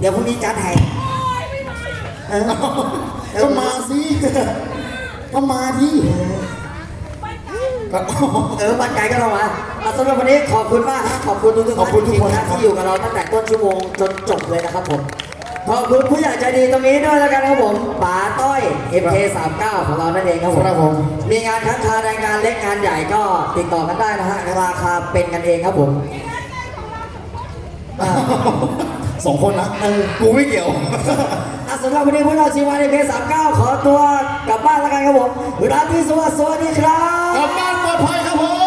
เดี๋ยวพรุ่งนี้จัดให้ก็มาสิก็มาที่ เออวันไกลก็เรามาเอาสำหรับวันนี้ขอบคุณมากครับขอบคุณทุกๆขอบคุณทุกคนนะที่อยู่กับเราตั้งแต่ต้นชั่วโมงจนจบเลยนะครับผมขอบคุณผู้ใหญ่ใจดีตรงนี้ด้วยแล้วกันครับผมป๋าต้อย MK39 ของเรานั่นเองครับผมครับผม มีงานทั้งคารายงานเล็กงานใหญ่ก็ติดต่อกันได้นะฮะราคาเป็นกันเองครับผม สองคนนะกูไม่เกี่ยว อะสำหรับวันนี้พวกเราชีวาน MK39 ขอตัวกลับบ้านแล้วกันครับผมราตรีสวัสดิ์สวัสดีครับ กลับบ้านปลอดภัยครับผม